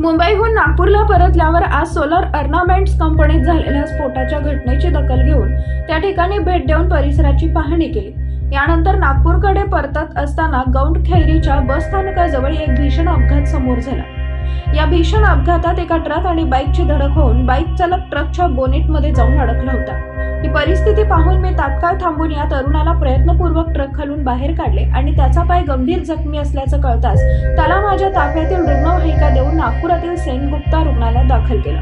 मुंबईहून नागपूरला परतल्यावर आज सोलर अर्नामेंट्स कंपनीत झालेल्या स्फोटाच्या घटनेची दखल घेऊन त्या ठिकाणी भेट देऊन परिसराची पाहणी केली. यानंतर नागपूरकडे परतत असताना गौंड खैरीच्या बसस्थानकाजवळ एक भीषण अपघात समोर झाला. या भीषण अपघातात एका ट्रक आणि बाईकची धडक होऊन बाईक चालक ट्रकच्या बोनेटमध्ये जाऊन अडकला होता. ही परिस्थिती पाहून मी तात्काळ थांबून या तरुणाला प्रयत्नपूर्वक ट्रक खालून बाहेर काढले आणि त्याचा पाय गंभीर जखमी असल्याचं कळताच त्याला माझ्या ताफ्यातील रुग्णवाहिका देऊन नागपुरातील सेनगुप्ता रुग्णालयात दाखल केलं.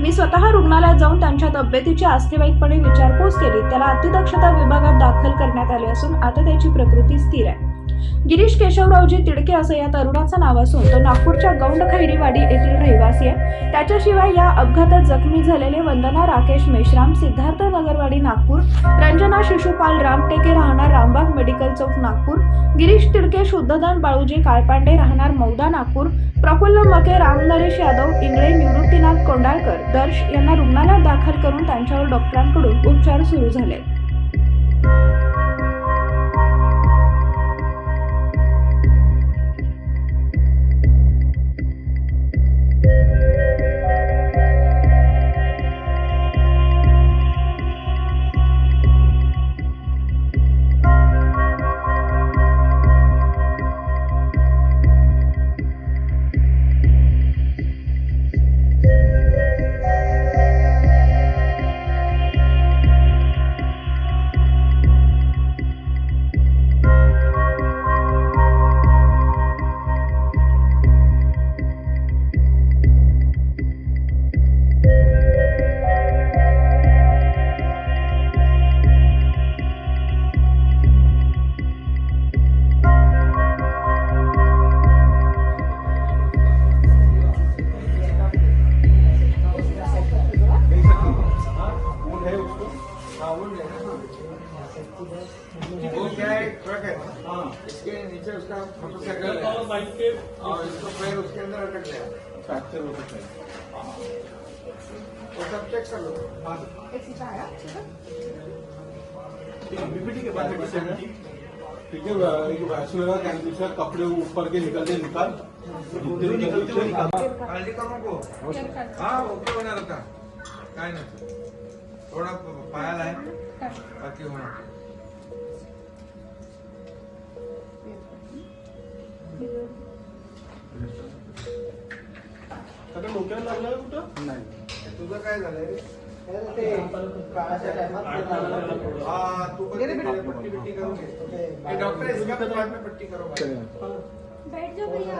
मी स्वतः रुग्णालयात जाऊन त्यांच्या तब्येतीची आस्थेवाईकपणे विचारपूस केली. त्याला अतिदक्षता विभागात दाखल करण्यात आले असून आता त्याची प्रकृती स्थिर आहे. गिरीश केशवरावजी तिडके असं या तरुणाचं नाव असून तो नागपूरच्या गौंड खैरीवाडी येथील रहिवासी आहे. त्याच्याशिवाय या अपघातात जखमी झालेले वंदना राकेश मेश्राम सिद्धार्थ नगर नागपूर. रंजना शिशुपाल रामटेके राहणार रामबाग मेडिकल चौक नागपूर. गिरीश तिडके शुद्धदान बाळूजी काळपांडे राहणार मौदा नागपूर. प्रफुल्ल मके रामनरेश यादव इंगळे निवृत्तीनाथ कोंडाळकर दर्श यांना रुग्णालयात दाखल करून त्यांच्यावर डॉक्टरांकडून उपचार सुरू झाले. वो इसके नीचे उसका मोटरसाइकिल है और इसको पैर उसके अंदर अटक गया फ्रैक्चर हो सकता है वो सब चेक कर लो बीपीटी के ठीक है एक वैक्सीन कैंसर कपड़े ऊपर के निकलते निकाल निकलते निकाल काळजी करू नको हा ओके होणार आता काय नाही। थोडा पायाला आहे बाकी होणार आता डोक्याला लागलं कुठं? नाही. तुझं काय झालंय हा तू पण तिकडे पट्टी बिट्टी करून घे. डॉक्टर पट्टी करो. बैठ जाओ भैया.